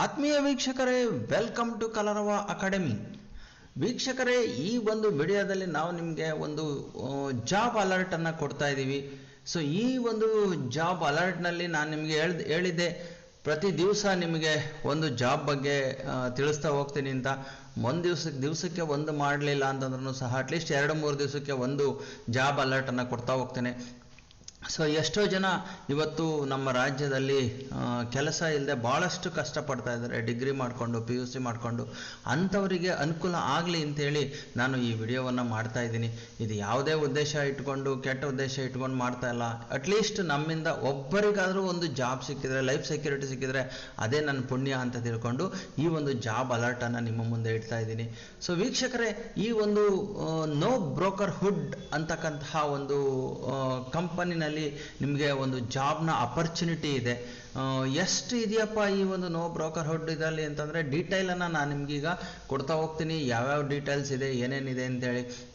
ಆತ್ಮೀಯ ವೀಕ್ಷಕರೇ welcome to ಕಲರವ ಅಕಾಡೆಮಿ ವೀಕ್ಷಕರೇ, ಈ ಒಂದು ವಿಡಿಯೋದಲ್ಲಿ ನಾವು ನಿಮಗೆ ಒಂದು ಜಾಬ್ ಅಲರ್ಟನ್ನು ಕೊಡ್ತಾ ಇದ್ದೀವಿ. ಸೊ ಈ ಒಂದು ಜಾಬ್ ಅಲರ್ಟ್ನಲ್ಲಿ ನಾನು ನಿಮಗೆ ಹೇಳ್, ಹೇಳಿದ್ದೆ, ಪ್ರತಿ ದಿವಸ ನಿಮಗೆ ಒಂದು ಜಾಬ್ ಬಗ್ಗೆ ತಿಳಿಸ್ತಾ ಹೋಗ್ತೀನಿ ಅಂತ. ಒಂದು ದಿವ್ಸಕ್ಕೆ ದಿವಸಕ್ಕೆ ಒಂದು ಮಾಡಲಿಲ್ಲ ಅಂತಂದ್ರೂ ಸಹ ಅಟ್ಲೀಸ್ಟ್ ಎರಡು ಮೂರು ದಿವಸಕ್ಕೆ ಒಂದು ಜಾಬ್ ಅಲರ್ಟನ್ನು ಕೊಡ್ತಾ ಹೋಗ್ತೇನೆ. ಸೊ ಎಷ್ಟೋ ಜನ ಇವತ್ತು ನಮ್ಮ ರಾಜ್ಯದಲ್ಲಿ ಕೆಲಸ ಇಲ್ಲದೆ ಭಾಳಷ್ಟು ಕಷ್ಟಪಡ್ತಾ ಇದ್ದಾರೆ. ಡಿಗ್ರಿ ಮಾಡಿಕೊಂಡು ಪಿ ಯು ಸಿ ಮಾಡಿಕೊಂಡು. ಅಂಥವರಿಗೆ ಅನುಕೂಲ ಆಗಲಿ ಅಂತೇಳಿ ನಾನು ಈ ವಿಡಿಯೋವನ್ನು ಮಾಡ್ತಾ ಇದ್ದೀನಿ. ಇದು ಯಾವುದೇ ಉದ್ದೇಶ ಇಟ್ಕೊಂಡು, ಕೆಟ್ಟ ಉದ್ದೇಶ ಇಟ್ಕೊಂಡು ಮಾಡ್ತಾ ಇಲ್ಲ. ಅಟ್ಲೀಸ್ಟ್ ನಮ್ಮಿಂದ ಒಬ್ಬರಿಗಾದರೂ ಒಂದು ಜಾಬ್ ಸಿಕ್ಕಿದರೆ ಲೈಫ್ ಸೆಕ್ಯೂರಿಟಿ ಸಿಕ್ಕಿದರೆ ಅದೇ ನನ್ನ ಪುಣ್ಯ ಅಂತ ತಿಳ್ಕೊಂಡು ಈ ಒಂದು ಜಾಬ್ ಅಲರ್ಟನ್ನು ನಿಮ್ಮ ಮುಂದೆ ಇಡ್ತಾ ಇದ್ದೀನಿ. ಸೊ ವೀಕ್ಷಕರೇ, ಈ ಒಂದು ನೋ ಬ್ರೋಕರ್ ಹುಡ್ ಅಂತಕ್ಕಂತಹ ಒಂದು ಕಂಪನಿನಲ್ಲಿ ನಿಮಗೆ ಒಂದು ಜಾಬ್ನ ಅಪರ್ಚುನಿಟಿ ಇದೆ. ಎಷ್ಟು ಇದೆಯಪ್ಪ ಈ ಒಂದು ನೋ ಬ್ರೋಕರ್ ಹುಡ್ ಇದರಲ್ಲಿ ಅಂತಂದರೆ ಡೀಟೇಲನ್ನು ನಾನು ನಿಮಗೀಗ ಕೊಡ್ತಾ ಹೋಗ್ತೀನಿ. ಯಾವ್ಯಾವ ಡೀಟೇಲ್ಸ್ ಇದೆ, ಏನೇನಿದೆ ಅಂತೇಳಿ.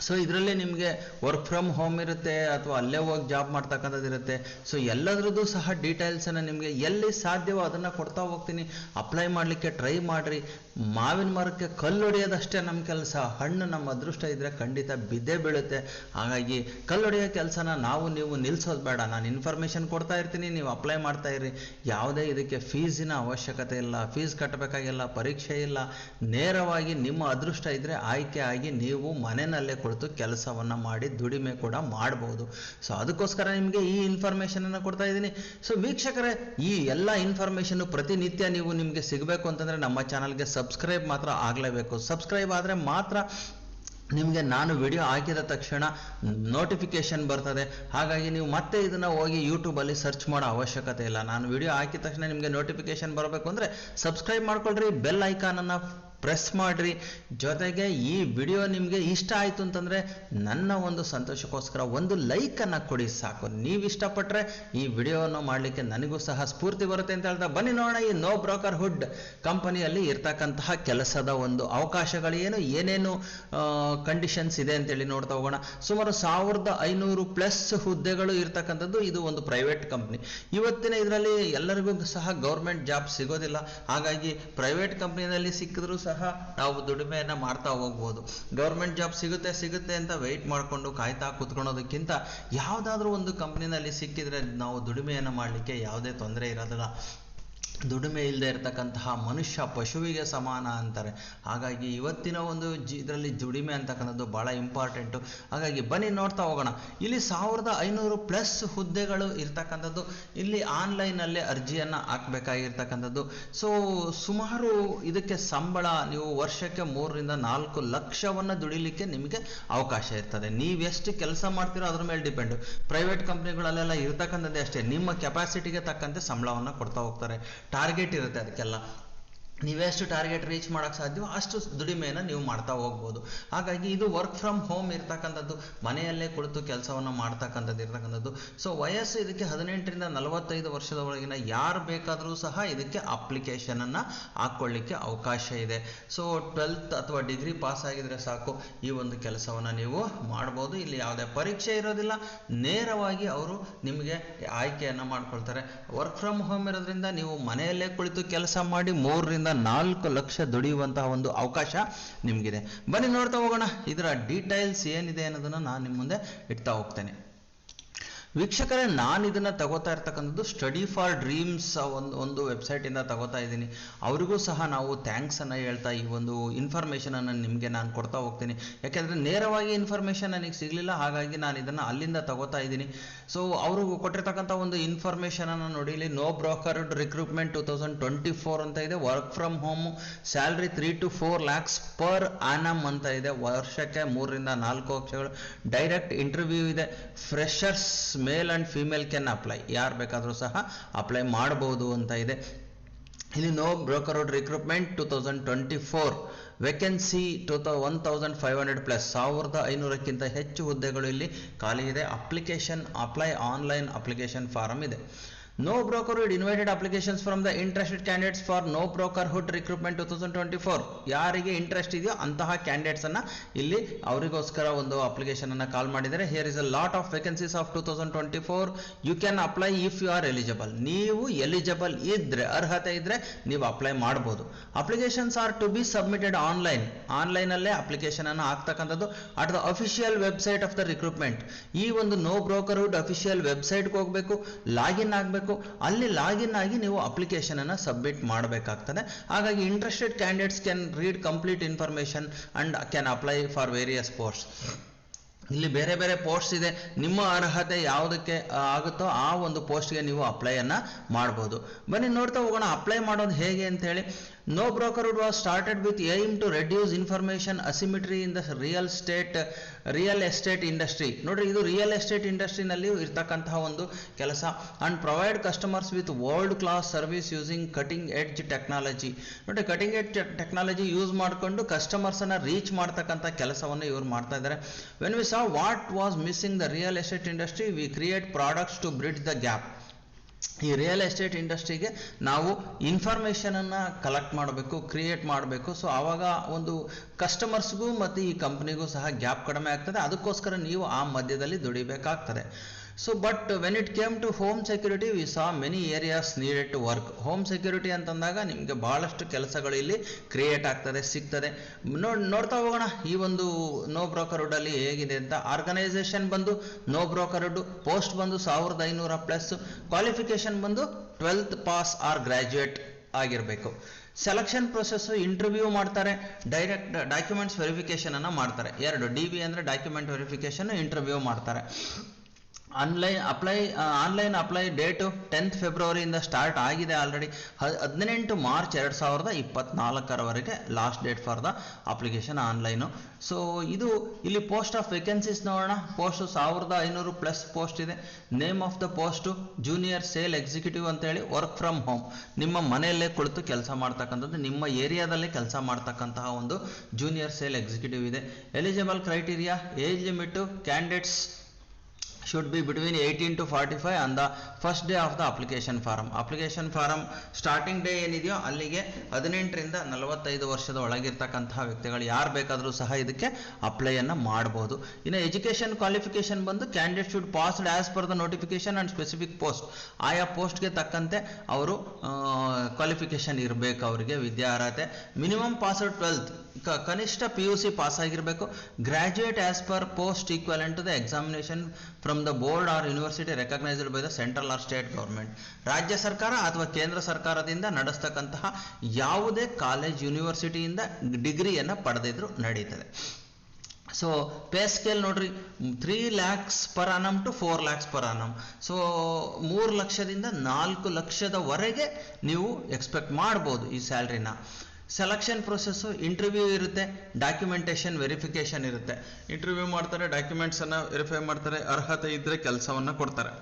ಸೊ ಇದರಲ್ಲಿ ನಿಮಗೆ ವರ್ಕ್ ಫ್ರಮ್ ಹೋಮ್ ಇರುತ್ತೆ, ಅಥವಾ ಅಲ್ಲೇ ಹೋಗಿ ಜಾಬ್ ಮಾಡ್ತಕ್ಕಂಥದ್ದು ಇರುತ್ತೆ. ಸೊ ಎಲ್ಲದ್ರದ್ದು ಸಹ ಡೀಟೇಲ್ಸನ್ನು ನಿಮಗೆ ಎಲ್ಲಿ ಸಾಧ್ಯವೋ ಅದನ್ನು ಕೊಡ್ತಾ ಹೋಗ್ತೀನಿ. ಅಪ್ಲೈ ಮಾಡಲಿಕ್ಕೆ ಟ್ರೈ ಮಾಡಿರಿ. ಮಾವಿನ ಮರಕ್ಕೆ ಕಲ್ಲು ಹೊಡೆಯೋದಷ್ಟೇ ನಮ್ಮ ಕೆಲಸ. ಹಣ್ಣು ನಮ್ಮ ಅದೃಷ್ಟ ಇದ್ದರೆ ಖಂಡಿತ ಬಿದ್ದೇ ಬೀಳುತ್ತೆ. ಹಾಗಾಗಿ ಕಲ್ಲು ಹೊಡೆಯೋ ಕೆಲಸನ ನಾವು, ನೀವು ನಿಲ್ಲಿಸೋದು ಬೇಡ. ನಾನು ಇನ್ಫಾರ್ಮೇಷನ್ ಕೊಡ್ತಾ ಇರ್ತೀನಿ, ನೀವು ಅಪ್ಲೈ ಮಾಡ್ತಾ ಇರಿ. ಯಾವುದೇ ಇದಕ್ಕೆ ಫೀಸಿನ ಅವಶ್ಯಕತೆ ಇಲ್ಲ. ಫೀಸ್ ಕಟ್ಟಬೇಕಾಗಿಲ್ಲ ಪರೀಕ್ಷೆ ಇಲ್ಲ. ನೇರವಾಗಿ ನಿಮ್ಮ ಅದೃಷ್ಟ ಇದ್ದರೆ ಆಯ್ಕೆ ಆಗಿ ನೀವು ಮನೆಯಲ್ಲೇ ಕುಳಿತು ಕೆಲಸವನ್ನು ಮಾಡಿ ದುಡಿಮೆ ಕೂಡ ಮಾಡ್ಬೋದು. ಸೊ ಅದಕ್ಕೋಸ್ಕರ ನಿಮಗೆ ಈ ಇನ್ಫಾರ್ಮೇಷನನ್ನು ಕೊಡ್ತಾ ಇದ್ದೀನಿ. ಸೊ ವೀಕ್ಷಕರೇ, ಈ ಎಲ್ಲ ಇನ್ಫಾರ್ಮೇಷನ್ನು ಪ್ರತಿನಿತ್ಯ ನೀವು ನಿಮಗೆ ಸಿಗಬೇಕು ಅಂತಂದರೆ ನಮ್ಮ ಚಾನಲ್ಗೆ ಸಬ್ಸ್ಕ್ರೈಬ್ ಮಾತ್ರ ಆಗಲೇಬೇಕು. ಸಬ್ಸ್ಕ್ರೈಬ್ ಆದರೆ ಮಾತ್ರ ನಿಮಗೆ ನಾನು ವಿಡಿಯೋ ಹಾಕಿದ ತಕ್ಷಣ ನೋಟಿಫಿಕೇಶನ್ ಬರ್ತದೆ. ಹಾಗಾಗಿ ನೀವು ಮತ್ತೆ ಇದನ್ನು ಹೋಗಿ ಯೂಟ್ಯೂಬಲ್ಲಿ ಸರ್ಚ್ ಮಾಡೋ ಅವಶ್ಯಕತೆ ಇಲ್ಲ. ನಾನು ವಿಡಿಯೋ ಹಾಕಿದ ತಕ್ಷಣ ನಿಮಗೆ ನೋಟಿಫಿಕೇಶನ್ ಬರಬೇಕು ಅಂದರೆ ಸಬ್ಸ್ಕ್ರೈಬ್ ಮಾಡ್ಕೊಳ್ರಿ ಬೆಲ್ ಐಕಾನನ್ನು ಪ್ರೆಸ್ ಮಾಡಿರಿ. ಜೊತೆಗೆ ಈ ವಿಡಿಯೋ ನಿಮಗೆ ಇಷ್ಟ ಆಯಿತು ಅಂತಂದರೆ ನನ್ನ ಒಂದು ಸಂತೋಷಕ್ಕೋಸ್ಕರ ಒಂದು ಲೈಕನ್ನು ಕೊಡಿ ಸಾಕು. ನೀವು ಇಷ್ಟಪಟ್ಟರೆ ಈ ವಿಡಿಯೋವನ್ನು ಮಾಡಲಿಕ್ಕೆ ನನಗೂ ಸಹ ಸ್ಫೂರ್ತಿ ಬರುತ್ತೆ ಅಂತ ಹೇಳ್ತಾ ಬನ್ನಿ ನೋಡೋಣ. ಈ ನೋ ಬ್ರೋಕರ್ ಹುಡ್ ಕಂಪನಿಯಲ್ಲಿ ಇರ್ತಕ್ಕಂತಹ ಕೆಲಸದ ಒಂದು ಅವಕಾಶಗಳು ಏನು, ಏನೇನು ಕಂಡೀಷನ್ಸ್ ಇದೆ ಅಂತೇಳಿ ನೋಡ್ತಾ ಹೋಗೋಣ. ಸುಮಾರು ಸಾವಿರದ ಐನೂರು ಪ್ಲಸ್ ಹುದ್ದೆಗಳು ಇರ್ತಕ್ಕಂಥದ್ದು ಇದು ಒಂದು ಪ್ರೈವೇಟ್ ಕಂಪ್ನಿ ಇವತ್ತಿನ ಇದರಲ್ಲಿ ಎಲ್ಲರಿಗೂ ಸಹ ಗೌರ್ಮೆಂಟ್ ಜಾಬ್ ಸಿಗೋದಿಲ್ಲ. ಹಾಗಾಗಿ ಪ್ರೈವೇಟ್ ಕಂಪ್ನಿನಲ್ಲಿ ಸಿಕ್ಕಿದ್ರೂ ಸಹ ನಾವು ದುಡಿಮೆಯನ್ನು ಮಾಡ್ತಾ ಹೋಗ್ಬೋದು. ಗೌರ್ಮೆಂಟ್ ಜಾಬ್ ಸಿಗುತ್ತೆ ಸಿಗುತ್ತೆ ಅಂತ ವೆಯ್ಟ್ ಮಾಡಿಕೊಂಡು ಕಾಯ್ತಾ ಕೂತ್ಕೊಳ್ಳೋದಕ್ಕಿಂತ ಯಾವುದಾದ್ರೂ ಒಂದು ಕಂಪ್ನಿನಲ್ಲಿ ಸಿಕ್ಕಿದ್ರೆ ನಾವು ದುಡಿಮೆಯನ್ನು ಮಾಡಲಿಕ್ಕೆ ಯಾವುದೇ ತೊಂದರೆ ಇರೋದಿಲ್ಲ. ದುಡಿಮೆ ಇಲ್ಲದೆ ಇರತಕ್ಕಂತಹ ಮನುಷ್ಯ ಪಶುವಿಗೆ ಸಮಾನ ಅಂತಾರೆ. ಹಾಗಾಗಿ ಇವತ್ತಿನ ಒಂದು ಜಿ, ಇದರಲ್ಲಿ ದುಡಿಮೆ ಅಂತಕ್ಕಂಥದ್ದು ಭಾಳ ಇಂಪಾರ್ಟೆಂಟು ಹಾಗಾಗಿ ಬನ್ನಿ ನೋಡ್ತಾ ಹೋಗೋಣ. ಇಲ್ಲಿ ಸಾವಿರದ ಐನೂರು ಪ್ಲಸ್ ಹುದ್ದೆಗಳು ಇರತಕ್ಕಂಥದ್ದು. ಇಲ್ಲಿ ಆನ್ಲೈನಲ್ಲೇ ಅರ್ಜಿಯನ್ನು ಹಾಕಬೇಕಾಗಿರ್ತಕ್ಕಂಥದ್ದು. ಸೊ ಸುಮಾರು ಇದಕ್ಕೆ ಸಂಬಳ, ನೀವು ವರ್ಷಕ್ಕೆ ಮೂರರಿಂದ ನಾಲ್ಕು ಲಕ್ಷವನ್ನು ದುಡಿಲಿಕ್ಕೆ ನಿಮಗೆ ಅವಕಾಶ ಇರ್ತದೆ. ನೀವೆಷ್ಟು ಕೆಲಸ ಮಾಡ್ತೀರೋ ಅದ್ರ ಮೇಲೆ ಡಿಪೆಂಡು ಪ್ರೈವೇಟ್ ಕಂಪ್ನಿಗಳಲ್ಲೆಲ್ಲ ಇರ್ತಕ್ಕಂಥದ್ದೇ ಅಷ್ಟೇ. ನಿಮ್ಮ ಕೆಪಾಸಿಟಿಗೆ ತಕ್ಕಂತೆ ಸಂಬಳವನ್ನು ಕೊಡ್ತಾ ಹೋಗ್ತಾರೆ. ಟಾರ್ಗೆಟ್ ಇರುತ್ತೆ ಅದಕ್ಕೆಲ್ಲ. ನೀವೆಷ್ಟು ಟಾರ್ಗೆಟ್ ರೀಚ್ ಮಾಡೋಕ್ಕೆ ಸಾಧ್ಯವೋ ಅಷ್ಟು ದುಡಿಮೆಯನ್ನು ನೀವು ಮಾಡ್ತಾ ಹೋಗ್ಬೋದು. ಹಾಗಾಗಿ ಇದು ವರ್ಕ್ ಫ್ರಮ್ ಹೋಮ್ ಇರ್ತಕ್ಕಂಥದ್ದು, ಮನೆಯಲ್ಲೇ ಕುಳಿತು ಕೆಲಸವನ್ನು ಮಾಡ್ತಕ್ಕಂಥದ್ದು ಇರ್ತಕ್ಕಂಥದ್ದು. ಸೊ ವಯಸ್ಸು ಇದಕ್ಕೆ ಹದಿನೆಂಟರಿಂದ ನಲವತ್ತೈದು ವರ್ಷದ ಒಳಗಿನ ಯಾರು ಬೇಕಾದರೂ ಸಹ ಇದಕ್ಕೆ ಅಪ್ಲಿಕೇಶನನ್ನು ಹಾಕ್ಕೊಳ್ಳಿಕ್ಕೆ ಅವಕಾಶ ಇದೆ. ಸೊ ಟ್ವೆಲ್ತ್ ಅಥವಾ ಡಿಗ್ರಿ ಪಾಸ್ ಆಗಿದ್ರೆ ಸಾಕು, ಈ ಒಂದು ಕೆಲಸವನ್ನು ನೀವು ಮಾಡ್ಬೋದು. ಇಲ್ಲಿ ಯಾವುದೇ ಪರೀಕ್ಷೆ ಇರೋದಿಲ್ಲ, ನೇರವಾಗಿ ಅವರು ನಿಮಗೆ ಆಯ್ಕೆಯನ್ನು ಮಾಡ್ಕೊಳ್ತಾರೆ. ವರ್ಕ್ ಫ್ರಮ್ ಹೋಮ್ ಇರೋದ್ರಿಂದ ನೀವು ಮನೆಯಲ್ಲೇ ಕುಳಿತು ಕೆಲಸ ಮಾಡಿ ಮೂರರಿಂದ ನಾಲ್ಕು ಲಕ್ಷ ದುಡಿಯುವಂತಹ ಒಂದು ಅವಕಾಶ ನಿಮಗಿದೆ. ಬನ್ನಿ ನೋಡ್ತಾ ಹೋಗೋಣ. ಇದರ ಡೀಟೈಲ್ಸ್ ಏನಿದೆ ಅನ್ನೋದನ್ನು ನಾನು ನಿಮ್ಮ ಮುಂದೆ ಇಡ್ತಾ ಹೋಗ್ತೇನೆ. ವೀಕ್ಷಕರೇ, ನಾನು ಇದನ್ನು ತಗೋತಾ ಇರ್ತಕ್ಕಂಥದ್ದು ಸ್ಟಡಿ ಫಾರ್ ಡ್ರೀಮ್ಸ್ ಒಂದು ಒಂದು ವೆಬ್ಸೈಟಿಂದ ತಗೋತಾ ಇದ್ದೀನಿ. ಅವರಿಗೂ ಸಹ ನಾವು ಥ್ಯಾಂಕ್ಸನ್ನು ಹೇಳ್ತಾ ಈ ಒಂದು ಇನ್ಫಾರ್ಮೇಷನನ್ನು ನಿಮಗೆ ನಾನು ಕೊಡ್ತಾ ಹೋಗ್ತೀನಿ. ಯಾಕೆಂದರೆ ನೇರವಾಗಿ ಇನ್ಫಾರ್ಮೇಷನ್ ನನಗೆ ಸಿಗಲಿಲ್ಲ, ಹಾಗಾಗಿ ನಾನು ಇದನ್ನು ಅಲ್ಲಿಂದ ತಗೋತಾ ಇದ್ದೀನಿ. ಸೊ ಅವರು ಕೊಟ್ಟಿರ್ತಕ್ಕಂಥ ಒಂದು ಇನ್ಫಾರ್ಮೇಷನನ್ನು ನೋಡಿ, ಇಲ್ಲಿ no broker recruitment two thousand twenty four ಅಂತ ಇದೆ. Work from home salary three to four lakhs per annum ಅಂತ ಇದೆ. ವರ್ಷಕ್ಕೆ ಮೂರರಿಂದ ನಾಲ್ಕು ಲಕ್ಷಗಳು ಡೈರೆಕ್ಟ್ ಇಂಟರ್ವ್ಯೂ ಇದೆ. Freshers male and female can apply ಯಾರು ಬೇಕಾದರೂ ಸಹ ಅಪ್ಲೈ ಮಾಡಬಹುದು ಅಂತ ಇದೆ. ಇಲ್ಲಿ no broker recruitment two thousand twenty four vacancy two thou one thousand five hundred plus ಸಾವಿರದ ಐನೂರಕ್ಕಿಂತ ಹೆಚ್ಚು ಹುದ್ದೆಗಳು ಇಲ್ಲಿ ಖಾಲಿ ಇದೆ. Application apply online application form ಇದೆ. No brokerhood invited applications from the interested candidates for no brokerhood recruitment two thousand twenty four ಯಾರಿಗೆ interest ಇದೆಯೋ ಅಂತಹ ಕ್ಯಾಂಡಿಡೇಟ್ಸ್ ಅನ್ನ ಇಲ್ಲಿ ಅವರಿಗೋಸ್ಕರ ಒಂದು ಅಪ್ಲಿಕೇಶನ್ ಅನ್ನ ಕಾಲ್ ಮಾಡಿದರೆ here is a lot of vacancies of two thousand twenty four you can apply if you are eligible ನೀವು ಎಲಿಜಿಬಲ್ ಇದ್ರೆ, ಅರ್ಹತೆ ಇದ್ರೆ ನೀವು ಅಪ್ಲೈ ಮಾಡ್ಬೋದು. Applications are to be submitted online online ಅಲ್ಲೇ ಅಪ್ಲಿಕೇಶನ್ ಅನ್ನು ಹಾಕ್ತಕ್ಕಂಥದ್ದು at the official website of the recruitment ಈ ಒಂದು ನೋ ಬ್ರೋಕರ್ಹುಡ್ ಅಫಿಷಿಯಲ್ ವೆಬ್ಸೈಟ್ಗೆ ಹೋಗಬೇಕು. ಲಾಗಿನ್ ಆಗಬೇಕು. ಅಲ್ಲಿ ಲಾಗಿನ್ ಆಗಿ ನೀವು ಅಪ್ಲಿಕೇಶನ್ ಅನ್ನು ಸಬ್ಮಿಟ್ ಮಾಡಬೇಕಾಗ್ತದೆ. ಹಾಗಾಗಿ interested candidates can read complete information and can apply for various post ಇಲ್ಲಿ ಬೇರೆ ಬೇರೆ ಪೋಸ್ಟ್ ಇದೆ. ನಿಮ್ಮ ಅರ್ಹತೆ ಯಾವುದಕ್ಕೆ ಆಗುತ್ತೋ ಆ ಒಂದು ಪೋಸ್ಟ್ಗೆ ನೀವು ಅಪ್ಲೈಯನ್ನು ಮಾಡ್ಬೋದು. ಬನ್ನಿ ನೋಡ್ತಾ ಹೋಗೋಣ. ಅಪ್ಲೈ ಮಾಡೋದು ಹೇಗೆ ಅಂತ ಹೇಳಿ NoBrokerHood was started with aim to reduce information asymmetry in the real state real estate industry ನೋಡ್ರಿ, ಇದು ರಿಯಲ್ ಎಸ್ಟೇಟ್ ಇಂಡಸ್ಟ್ರಿನಲ್ಲಿ ಇರ್ತಕ್ಕಂತಹ ಒಂದು ಕೆಲಸ. And provide customers with world class service using cutting edge technology ನೋಡಿ ಕಟಿಂಗ್ ಎಡ್ಜ್ ಟೆಕ್ನಾಲಜಿ ಯೂಸ್ ಮಾಡಿಕೊಂಡು ಕಸ್ಟಮರ್ಸನ್ನು reach ಮಾಡ್ತಕ್ಕಂಥ ಕೆಲಸವನ್ನು ಇವ್ರು ಮಾಡ್ತಾ ಇದ್ದಾರೆ. When we saw what was missing the real estate industry we create products to bridge the gap ಈ real estate ಇಂಡಸ್ಟ್ರಿಗೆ ನಾವು ಇನ್ಫಾರ್ಮೇಷನನ್ನು ಕಲೆಕ್ಟ್ ಮಾಡಬೇಕು ಕ್ರಿಯೇಟ್ ಮಾಡಬೇಕು. ಸೊ ಆವಾಗ ಒಂದು ಕಸ್ಟಮರ್ಸ್ಗೂ ಮತ್ತು ಈ ಕಂಪ್ನಿಗೂ ಸಹ ಗ್ಯಾಪ್ ಕಡಿಮೆ ಆಗ್ತದೆ. ಅದಕ್ಕೋಸ್ಕರ ನೀವು ಆ ಮಧ್ಯದಲ್ಲಿ ದುಡಿಬೇಕಾಗ್ತದೆ. So but when it came to home security we saw many areas needed to work home security ಅಂತಂದಾಗ ನಿಮಗೆ ಭಾಳಷ್ಟು ಕೆಲಸಗಳು ಇಲ್ಲಿ ಕ್ರಿಯೇಟ್ ಆಗ್ತದೆ, ಸಿಗ್ತದೆ. ನೋಡಿ ನೋಡ್ತಾ ಹೋಗೋಣ. ಈ ಒಂದು ನೋ ಬ್ರೋಕರ್ ಅಲ್ಲಿ ಹೇಗಿದೆ ಅಂತ. ಆರ್ಗನೈಸೇಷನ್ ಬಂದು ನೋ ಬ್ರೋಕರ್ವುಡ್ ಪೋಸ್ಟ್ ಬಂದು ಸಾವಿರದ ಐನೂರ ಪ್ಲಸ್ ಕ್ವಾಲಿಫಿಕೇಶನ್ ಬಂದು ಟ್ವೆಲ್ತ್ ಪಾಸ್ ಆರ್ ಗ್ರಾಜ್ಯುಯೇಟ್ ಆಗಿರಬೇಕು. ಸೆಲೆಕ್ಷನ್ ಪ್ರೊಸೆಸ್ಸು ಇಂಟರ್ವ್ಯೂ ಮಾಡ್ತಾರೆ ಡೈರೆಕ್ಟ್ ಡಾಕ್ಯುಮೆಂಟ್ಸ್ ವೆರಿಫಿಕೇಶನ್ ಅನ್ನ ಮಾಡ್ತಾರೆ. ಎರಡು ಡಿ ಬಿ ಅಂದರೆ ಡಾಕ್ಯುಮೆಂಟ್ ವೆರಿಫಿಕೇಶನ್ ಇಂಟರ್ವ್ಯೂ ಮಾಡ್ತಾರೆ. Online apply online apply date tenth ಫೆಬ್ರವರಿಯಿಂದ start ಆಗಿದೆ ಆಲ್ರೆಡಿ ಹದಿನೆಂಟು ಮಾರ್ಚ್ ಎರಡು ಸಾವಿರದ ಇಪ್ಪತ್ನಾಲ್ಕರವರೆಗೆ last date for the application online so ಇದು ಇಲ್ಲಿ ಪೋಸ್ಟ್ ಆಫ್ ವೇಕೆನ್ಸೀಸ್ ನೋಡೋಣ. ಪೋಸ್ಟು ಸಾವಿರದ ಐನೂರು ಪ್ಲಸ್ ಪೋಸ್ಟ್ ಇದೆ. Name of the post junior sale executive ಅಂತೇಳಿ ವರ್ಕ್ ಫ್ರಮ್ ಹೋಮ್ ನಿಮ್ಮ ಮನೆಯಲ್ಲೇ ಕುಳಿತು ಕೆಲಸ ಮಾಡ್ತಕ್ಕಂಥದ್ದು, ನಿಮ್ಮ ಏರಿಯಾದಲ್ಲೇ ಕೆಲಸ ಮಾಡ್ತಕ್ಕಂತಹ ಒಂದು ಜೂನಿಯರ್ ಸೇಲ್ ಎಕ್ಸಿಕ್ಯೂಟಿವ್ ಇದೆ. Eligible criteria age limit candidates should be between 18 to 45 on the first day of the application form. Application form starting day ಏನಿದೆಯೋ ಅಲ್ಲಿಗೆ ಹದಿನೆಂಟರಿಂದ ನಲವತ್ತೈದು ವರ್ಷದ ಒಳಗಿರ್ತಕ್ಕಂತಹ ವ್ಯಕ್ತಿಗಳು ಯಾರು ಬೇಕಾದರೂ ಸಹ ಇದಕ್ಕೆ ಅಪ್ಲೈಯನ್ನು ಮಾಡಬಹುದು ಇನ್ನು ಎಜುಕೇಷನ್ ಕ್ವಾಲಿಫಿಕೇಶನ್ ಬಂದು candidate should passed as per the notification and specific post ಆಯಾ ಪೋಸ್ಟ್ಗೆ ತಕ್ಕಂತೆ ಅವರು ಕ್ವಾಲಿಫಿಕೇಷನ್ ಇರಬೇಕು ಅವರಿಗೆ, ವಿದ್ಯಾರ್ಹತೆ. ಮಿನಿಮಮ್ ಪಾಸ್ ಟ್ವೆಲ್ತ್ ಕನಿಷ್ಠ ಪಿ ಯು ಸಿ ಪಾಸ್ ಆಗಿರಬೇಕು graduate as per post equivalent the examination from the board or university recognised by the central or state government ರಾಜ್ಯ ಸರ್ಕಾರ ಅಥವಾ ಕೇಂದ್ರ ಸರ್ಕಾರದಿಂದ ನಡೆಸ್ತಕ್ಕಂತಹ ಯಾವುದೇ ಕಾಲೇಜ್ ಯೂನಿವರ್ಸಿಟಿಯಿಂದ ಡಿಗ್ರಿಯನ್ನು ಪಡೆದಿದ್ರು ನಡೀತದೆ. ಸೊ ಪೇ ಸ್ಕೇಲ್ ನೋಡ್ರಿ three lakhs per annum to four lakhs per annum so ಮೂರು ಲಕ್ಷದಿಂದ ನಾಲ್ಕು ಲಕ್ಷದವರೆಗೆ ನೀವು ಎಕ್ಸ್ಪೆಕ್ಟ್ ಮಾಡ್ಬೋದು ಈ ಸ್ಯಾಲ್ರಿನ ಸೆಲೆಕ್ಷನ್ ಪ್ರೊಸೆಸ್ಸು ಇಂಟರ್ವ್ಯೂ ಇರುತ್ತೆ ಡಾಕ್ಯುಮೆಂಟೇಷನ್ ವೆರಿಫಿಕೇಶನ್ ಇರುತ್ತೆ. ಇಂಟರ್ವ್ಯೂ ಮಾಡ್ತಾರೆ ಡಾಕ್ಯುಮೆಂಟ್ಸನ್ನು ವೆರಿಫೈ ಮಾಡ್ತಾರೆ, ಅರ್ಹತೆ ಇದ್ದರೆ ಕೆಲಸವನ್ನು ಕೊಡ್ತಾರೆ.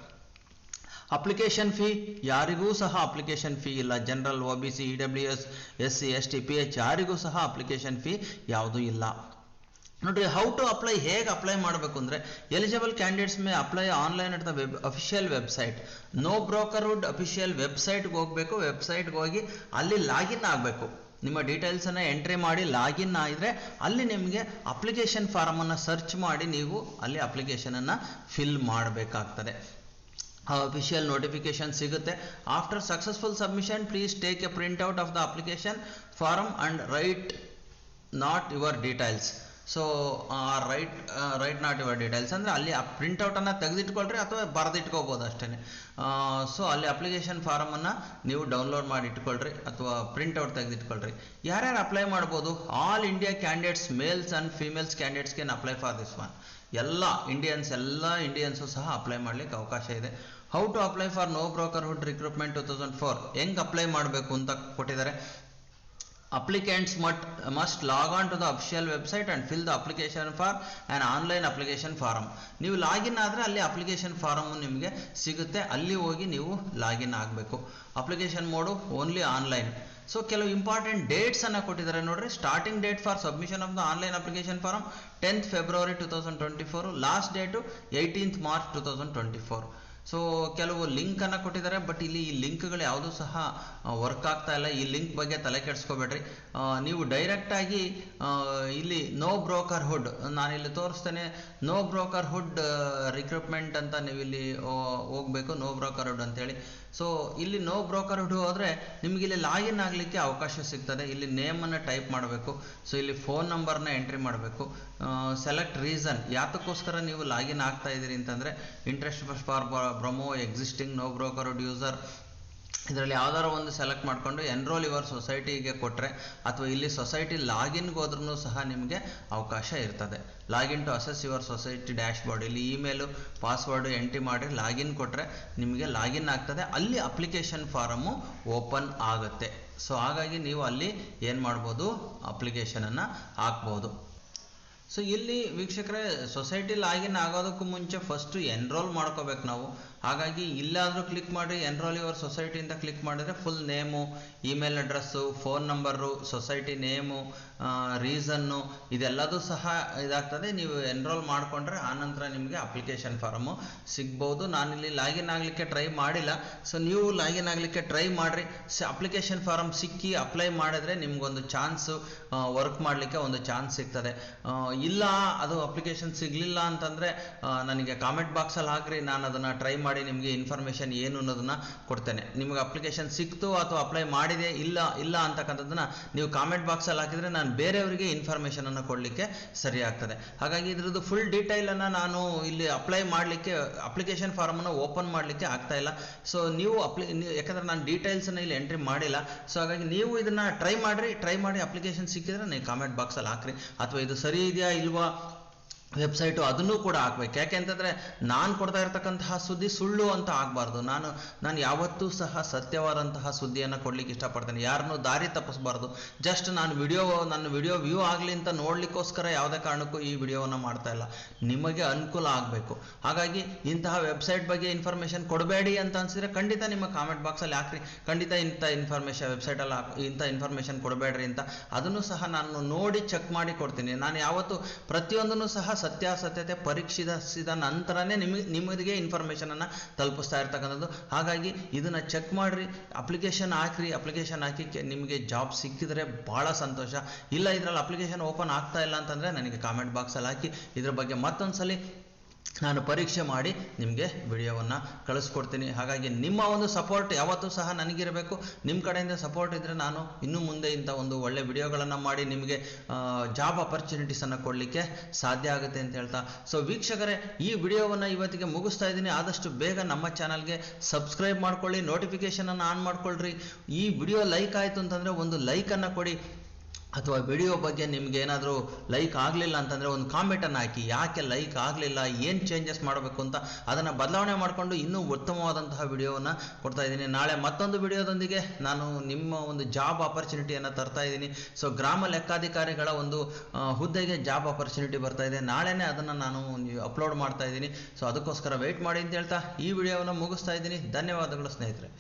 ಅಪ್ಲಿಕೇಶನ್ ಫೀ ಯಾರಿಗೂ ಸಹ ಅಪ್ಲಿಕೇಶನ್ ಫೀ ಇಲ್ಲ. General O B C E W S S C S T P H ಯಾರಿಗೂ ಸಹ ಅಪ್ಲಿಕೇಶನ್ ಫೀ ಯಾವುದೂ ಇಲ್ಲ. ನೋಡಿ ಹೌ ಟು ಅಪ್ಲೈ ಹೇಗೆ ಅಪ್ಲೈ ಮಾಡಬೇಕು ಅಂದರೆ eligible candidates may apply online at the web official website no brokerhood official ವೆಬ್ಸೈಟ್ಗೆ ಹೋಗಬೇಕು ವೆಬ್ಸೈಟ್ಗೆ ಹೋಗಿ ಅಲ್ಲಿ ಲಾಗಿನ್ ಆಗಬೇಕು. ನಿಮ್ಮ ಡೀಟೇಲ್ಸನ್ನು ಎಂಟ್ರಿ ಮಾಡಿ ಲಾಗಿನ್ ಆದರೆ ಅಲ್ಲಿ ನಿಮಗೆ ಅಪ್ಲಿಕೇಶನ್ ಫಾರಮನ್ನು ಸರ್ಚ್ ಮಾಡಿ ನೀವು ಅಲ್ಲಿ ಅಪ್ಲಿಕೇಶನನ್ನು ಫಿಲ್ ಮಾಡಬೇಕಾಗ್ತದೆ. ಅಫಿಷಿಯಲ್ ನೋಟಿಫಿಕೇಶನ್ ಸಿಗುತ್ತೆ. After successful submission please take a print out of the application form and write note your details so write write note your details ಅಂದರೆ ಅಲ್ಲಿ ಆ ಪ್ರಿಂಟೌಟನ್ನು ತೆಗೆದಿಟ್ಕೊಳ್ರಿ ಅಥವಾ ಬರೆದಿಟ್ಕೋಬೋದು ಅಷ್ಟೇ ಸೊ ಅಲ್ಲಿ ಅಪ್ಲಿಕೇಶನ್ ಫಾರಮನ್ನು ನೀವು ಡೌನ್ಲೋಡ್ ಮಾಡಿ ಇಟ್ಕೊಳ್ರಿ ಅಥವಾ ಪ್ರಿಂಟೌಟ್ ತೆಗೆದಿಟ್ಕೊಳ್ರಿ. ಯಾರ್ಯಾರು ಅಪ್ಲೈ ಮಾಡ್ಬೋದು? All India candidates males and females candidates can apply for this one ಎಲ್ಲ ಇಂಡಿಯನ್ಸ್ ಎಲ್ಲ ಇಂಡಿಯನ್ಸು ಸಹ ಅಪ್ಲೈ ಮಾಡಲಿಕ್ಕೆ ಅವಕಾಶ ಇದೆ. How to apply for no brokerhood recruitment two thousand four ಹೆಂಗೆ ಅಪ್ಲೈ ಮಾಡಬೇಕು ಅಂತ ಕೊಟ್ಟಿದ್ದಾರೆ. Applicants must, must log on to the official website and fill the application for an online application form. ನೀವು login ಆದರೆ ಅಲ್ಲಿ ಅಪ್ಲಿಕೇಶನ್ ಫಾರಮ್ ನಿಮಗೆ ಸಿಗುತ್ತೆ. ಅಲ್ಲಿ ಹೋಗಿ ನೀವು ಲಾಗಿನ್ ಆಗಬೇಕು. Application mode only online so ಕೆಲವು ಇಂಪಾರ್ಟೆಂಟ್ ಡೇಟ್ಸನ್ನು ಕೊಟ್ಟಿದ್ದಾರೆ ನೋಡ್ರಿ. Starting date for submission of the online application form tenth February two thousand twenty four last date eighteenth March two thousand twenty four so ಕೆಲವು ಲಿಂಕನ್ನು ಕೊಟ್ಟಿದ್ದಾರೆ but ಇಲ್ಲಿ ಈ ಲಿಂಕ್ಗಳು ಯಾವುದೂ ಸಹ ವರ್ಕ್ ಆಗ್ತಾ ಇಲ್ಲ. ಈ ಲಿಂಕ್ ಬಗ್ಗೆ ತಲೆ ಕೆಡಿಸ್ಕೋಬೇಡ್ರಿ. ನೀವು ಡೈರೆಕ್ಟಾಗಿ ಇಲ್ಲಿ ನೋ ಬ್ರೋಕರ್ ಹುಡ್ ನಾನಿಲ್ಲಿ ತೋರಿಸ್ತೇನೆ. ನೋ ಬ್ರೋಕರ್ ಹುಡ್ ರಿಕ್ರೂಟ್ಮೆಂಟ್ ಅಂತ ನೀವು ಇಲ್ಲಿ ಹೋಗಬೇಕು ನೋ ಬ್ರೋಕರ್ ಹುಡ್ ಅಂತೇಳಿ. ಸೊ ಇಲ್ಲಿ ನೋ ಬ್ರೋಕರ್ ಹುಡ್ ಹೋದರೆ ನಿಮಗೆ ಇಲ್ಲಿ ಲಾಗಿನ್ ಆಗಲಿಕ್ಕೆ ಅವಕಾಶ ಸಿಗ್ತದೆ. ಇಲ್ಲಿ ನೇಮನ್ನು ಟೈಪ್ ಮಾಡಬೇಕು. ಸೊ ಇಲ್ಲಿ ಫೋನ್ ನಂಬರ್ನ ಎಂಟ್ರಿ ಮಾಡಬೇಕು. ಸೆಲೆಕ್ಟ್ ರೀಸನ್ ಯಾತಕ್ಕೋಸ್ಕರ ನೀವು ಲಾಗಿನ್ ಆಗ್ತಾ ಇದ್ದೀರಿ ಅಂತಂದರೆ interest for promo existing no broker user ಇದರಲ್ಲಿ ಯಾವ್ದಾರು ಒಂದು ಸೆಲೆಕ್ಟ್ ಮಾಡಿಕೊಂಡು ಎನ್ರೋಲ್ ಯುವರ್ ಸೊಸೈಟಿಗೆ ಕೊಟ್ಟರೆ ಅಥವಾ ಇಲ್ಲಿ ಸೊಸೈಟಿ ಲಾಗಿನ್ಗೆ ಹೋದ್ರೂ ಸಹ ನಿಮಗೆ ಅವಕಾಶ ಇರ್ತದೆ. Login to access your society dashboard ಇಲ್ಲಿ ಇಮೇಲು ಪಾಸ್ವರ್ಡು ಎಂಟ್ರಿ ಮಾಡಿ ಲಾಗಿನ್ ಕೊಟ್ಟರೆ ನಿಮಗೆ ಲಾಗಿನ್ ಆಗ್ತದೆ. ಅಲ್ಲಿ ಅಪ್ಲಿಕೇಶನ್ ಫಾರಮು ಓಪನ್ ಆಗುತ್ತೆ. ಸೊ ಹಾಗಾಗಿ ನೀವು ಅಲ್ಲಿ ಏನು ಮಾಡ್ಬೋದು? ಅಪ್ಲಿಕೇಶನನ್ನು ಹಾಕ್ಬೋದು. ಸೊ ಇಲ್ಲಿ ವೀಕ್ಷಕರೇ ಸೊಸೈಟಿ ಲಾಗಿನ್ ಆಗೋದಕ್ಕೂ ಮುಂಚೆ ಫಸ್ಟು ಎನ್ರೋಲ್ ಮಾಡ್ಕೋಬೇಕು ನಾವು. ಹಾಗಾಗಿ ಇಲ್ಲಾದರೂ ಕ್ಲಿಕ್ ಮಾಡಿ ಎನ್ರೋಲ್ ಯುವರ್ ಸೊಸೈಟಿಯಿಂದ ಕ್ಲಿಕ್ ಮಾಡಿದರೆ full name email address phone number society name reason ಇದೆಲ್ಲದೂ ಸಹ ಇದಾಗ್ತದೆ. ನೀವು ಎನ್ರೋಲ್ ಮಾಡಿಕೊಂಡ್ರೆ ಆನಂತರ ನಿಮಗೆ ಅಪ್ಲಿಕೇಶನ್ ಫಾರಮು ಸಿಗ್ಬೋದು. ನಾನಿಲ್ಲಿ ಲಾಗಿನ್ ಆಗಲಿಕ್ಕೆ ಟ್ರೈ ಮಾಡಿಲ್ಲ. ಸೊ ನೀವು ಲಾಗಿನ್ ಆಗಲಿಕ್ಕೆ ಟ್ರೈ ಮಾಡಿರಿ. ಅಪ್ಲಿಕೇಶನ್ ಫಾರಮ್ ಸಿಕ್ಕಿ ಅಪ್ಲೈ ಮಾಡಿದ್ರೆ ನಿಮಗೊಂದು ಚಾನ್ಸು ವರ್ಕ್ ಮಾಡಲಿಕ್ಕೆ ಒಂದು ಚಾನ್ಸ್ ಸಿಗ್ತದೆ. ಇಲ್ಲ, ಅದು ಅಪ್ಲಿಕೇಶನ್ ಸಿಗಲಿಲ್ಲ ಅಂತಂದರೆ ನನಗೆ ಕಾಮೆಂಟ್ ಬಾಕ್ಸಲ್ಲಿ ಹಾಕ್ರಿ. ನಾನು ಅದನ್ನು ಟ್ರೈ ಮಾಡಿ ನಿಮಗೆ ಇನ್ಫಾರ್ಮೇಷನ್ ಏನು ಅನ್ನೋದನ್ನ ಕೊಡ್ತೇನೆ. ನಿಮಗೆ ಅಪ್ಲಿಕೇಶನ್ ಸಿಕ್ತು ಅಥವಾ ಅಪ್ಲೈ ಮಾಡಿದೆ ಇಲ್ಲ ಇಲ್ಲ ಅಂತಕ್ಕಂಥದ್ದನ್ನ ನೀವು ಕಾಮೆಂಟ್ ಬಾಕ್ಸಲ್ಲಿ ಹಾಕಿದರೆ ನಾನು ಬೇರೆಯವರಿಗೆ ಇನ್ಫಾರ್ಮೇಷನನ್ನು ಕೊಡಲಿಕ್ಕೆ ಸರಿ ಆಗ್ತದೆ. ಹಾಗಾಗಿ ಇದ್ರದ್ದು ಫುಲ್ ಡೀಟೈಲನ್ನು ನಾನು ಇಲ್ಲಿ ಅಪ್ಲೈ ಮಾಡಲಿಕ್ಕೆ ಅಪ್ಲಿಕೇಶನ್ ಫಾರ್ಮನ್ನು ಓಪನ್ ಮಾಡಲಿಕ್ಕೆ ಆಗ್ತಾ ಇಲ್ಲ. ಸೊ ನೀವು ಅಪ್ಲಿ ಯಾಕಂದ್ರೆ ನಾನು ಡೀಟೇಲ್ಸನ್ನು ಇಲ್ಲಿ ಎಂಟ್ರಿ ಮಾಡಿಲ್ಲ. ಸೊ ಹಾಗಾಗಿ ನೀವು ಇದನ್ನು ಟ್ರೈ ಮಾಡಿರಿ ಟ್ರೈ ಮಾಡಿ ಅಪ್ಲಿಕೇಶನ್ ಸಿಕ್ಕಿದ್ರೆ ನೀವು ಕಾಮೆಂಟ್ ಬಾಕ್ಸಲ್ಲಿ ಹಾಕ್ರಿ. ಅಥವಾ ಇದು ಸರಿ ಇದೆಯಾ, ಇಲ್ವಾ ವೆಬ್ಸೈಟು ಅದನ್ನು ಕೂಡ ಹಾಕ್ಬೇಕು. ಯಾಕೆಂತಂದರೆ ನಾನು ಕೊಡ್ತಾ ಇರ್ತಕ್ಕಂತಹ ಸುದ್ದಿ ಸುಳ್ಳು ಅಂತ ಆಗಬಾರ್ದು. ನಾನು ನಾನು ಯಾವತ್ತೂ ಸಹ ಸತ್ಯವಾದಂತಹ ಸುದ್ದಿಯನ್ನು ಕೊಡ್ಲಿಕ್ಕೆ ಇಷ್ಟಪಡ್ತೇನೆ. ಯಾರನ್ನೂ ದಾರಿ ತಪ್ಪಿಸ್ಬಾರ್ದು. ಜಸ್ಟ್ ನಾನು ವಿಡಿಯೋ ನನ್ನ ವಿಡಿಯೋ ವ್ಯೂ ಆಗಲಿ ಅಂತ ನೋಡಲಿಕ್ಕೋಸ್ಕರ ಯಾವುದೇ ಕಾರಣಕ್ಕೂ ಈ ವಿಡಿಯೋವನ್ನು ಮಾಡ್ತಾ ಇಲ್ಲ. ನಿಮಗೆ ಅನುಕೂಲ ಆಗಬೇಕು. ಹಾಗಾಗಿ ಇಂತಹ ವೆಬ್ಸೈಟ್ ಬಗ್ಗೆ ಇನ್ಫಾರ್ಮೇಷನ್ ಕೊಡಬೇಡಿ ಅಂತ ಅನ್ಸಿದ್ರೆ ಖಂಡಿತ ನಿಮ್ಮ ಕಾಮೆಂಟ್ ಬಾಕ್ಸಲ್ಲಿ ಹಾಕ್ರಿ. ಖಂಡಿತ ಇಂಥ ಇನ್ಫಾರ್ಮೇಷನ್ ವೆಬ್ಸೈಟಲ್ಲಿ ಹಾಕಿ, ಇಂಥ ಇನ್ಫಾರ್ಮೇಷನ್ ಕೊಡಬೇಡ್ರಿ ಅಂತ. ಅದನ್ನು ಸಹ ನಾನು ನೋಡಿ ಚೆಕ್ ಮಾಡಿ ಕೊಡ್ತೀನಿ. ನಾನು ಯಾವತ್ತು ಪ್ರತಿಯೊಂದನ್ನು ಸಹ ಸತ್ಯಾಸತ್ಯತೆ ಪರೀಕ್ಷಿಸಿದ ನಂತರನೇ ನಿಮಗೆ ನಿಮಗೆ ಇನ್ಫಾರ್ಮೇಷನನ್ನು ತಲುಪಿಸ್ತಾ ಇರ್ತಕ್ಕಂಥದ್ದು. ಹಾಗಾಗಿ ಇದನ್ನು ಚೆಕ್ ಮಾಡಿರಿ ಅಪ್ಲಿಕೇಶನ್ ಹಾಕ್ರಿ ಅಪ್ಲಿಕೇಶನ್ ಹಾಕಿ ನಿಮಗೆ ಜಾಬ್ ಸಿಕ್ಕಿದ್ರೆ ಭಾಳ ಸಂತೋಷ. ಇಲ್ಲ ಇದರಲ್ಲಿ ಅಪ್ಲಿಕೇಶನ್ ಓಪನ್ ಆಗ್ತಾ ಇಲ್ಲ ಅಂತಂದರೆ ನನಗೆ ಕಾಮೆಂಟ್ ಬಾಕ್ಸಲ್ಲಿ ಹಾಕಿ, ಇದ್ರ ಬಗ್ಗೆ ಮತ್ತೊಂದ್ಸಲಿ ನಾನು ಪರೀಕ್ಷೆ ಮಾಡಿ ನಿಮಗೆ ವಿಡಿಯೋವನ್ನು ಕಳಿಸ್ಕೊಡ್ತೀನಿ. ಹಾಗಾಗಿ ನಿಮ್ಮ ಒಂದು ಸಪೋರ್ಟ್ ಯಾವತ್ತೂ ಸಹ ನನಗಿರಬೇಕು. ನಿಮ್ಮ ಕಡೆಯಿಂದ ಸಪೋರ್ಟ್ ಇದ್ದರೆ ನಾನು ಇನ್ನು ಮುಂದೆ ಇಂಥ ಒಂದು ಒಳ್ಳೆ ವಿಡಿಯೋಗಳನ್ನು ಮಾಡಿ ನಿಮಗೆ ಜಾಬ್ ಅಪರ್ಚುನಿಟೀಸನ್ನು ಕೊಡಲಿಕ್ಕೆ ಸಾಧ್ಯ ಆಗುತ್ತೆ ಅಂತ ಹೇಳ್ತಾ. ಸೊ ವೀಕ್ಷಕರೇ, ಈ ವಿಡಿಯೋವನ್ನು ಇವತ್ತಿಗೆ ಮುಗಿಸ್ತಾ ಇದ್ದೀನಿ. ಆದಷ್ಟು ಬೇಗ ನಮ್ಮ ಚಾನಲ್ಗೆ ಸಬ್ಸ್ಕ್ರೈಬ್ ಮಾಡ್ಕೊಳ್ಳಿ ನೋಟಿಫಿಕೇಷನನ್ನು ಆನ್ ಮಾಡ್ಕೊಳ್ರಿ. ಈ ವಿಡಿಯೋ ಲೈಕ್ ಆಯಿತು ಅಂತಂದರೆ ಒಂದು ಲೈಕನ್ನು ಕೊಡಿ. ಅಥವಾ ವಿಡಿಯೋ ಬಗ್ಗೆ ನಿಮ್ಗೆ ಏನಾದರೂ ಲೈಕ್ ಆಗಲಿಲ್ಲ ಅಂತಂದರೆ ಒಂದು ಕಾಮೆಂಟನ್ನು ಹಾಕಿ. ಯಾಕೆ ಲೈಕ್ ಆಗಲಿಲ್ಲ? ಏನು ಚೇಂಜಸ್ ಮಾಡಬೇಕು ಅಂತ ಅದನ್ನು ಬದಲಾವಣೆ ಮಾಡಿಕೊಂಡು ಇನ್ನೂ ಉತ್ತಮವಾದಂತಹ ವಿಡಿಯೋವನ್ನು ಕೊಡ್ತಾ ಇದ್ದೀನಿ. ನಾಳೆ ಮತ್ತೊಂದು ವಿಡಿಯೋದೊಂದಿಗೆ ನಾನು ನಿಮ್ಮ ಒಂದು ಜಾಬ್ ಆಪರ್ಚುನಿಟಿಯನ್ನು ತರ್ತಾ ಇದ್ದೀನಿ. ಸೊ ಗ್ರಾಮ ಲೆಕ್ಕಾಧಿಕಾರಿಗಳ ಒಂದು ಹುದ್ದೆಗೆ ಜಾಬ್ ಅಪರ್ಚುನಿಟಿ ಬರ್ತಾ ಇದೆ. ನಾಳೆನೇ ಅದನ್ನು ನಾನು ಅಪ್ಲೋಡ್ ಮಾಡ್ತಾ ಇದ್ದೀನಿ. ಸೊ ಅದಕ್ಕೋಸ್ಕರ ವೆಯ್ಟ್ ಮಾಡಿ ಅಂತ ಹೇಳ್ತಾ ಈ ವಿಡಿಯೋವನ್ನು ಮುಗಿಸ್ತಾ ಇದ್ದೀನಿ. ಧನ್ಯವಾದಗಳು ಸ್ನೇಹಿತರೆ.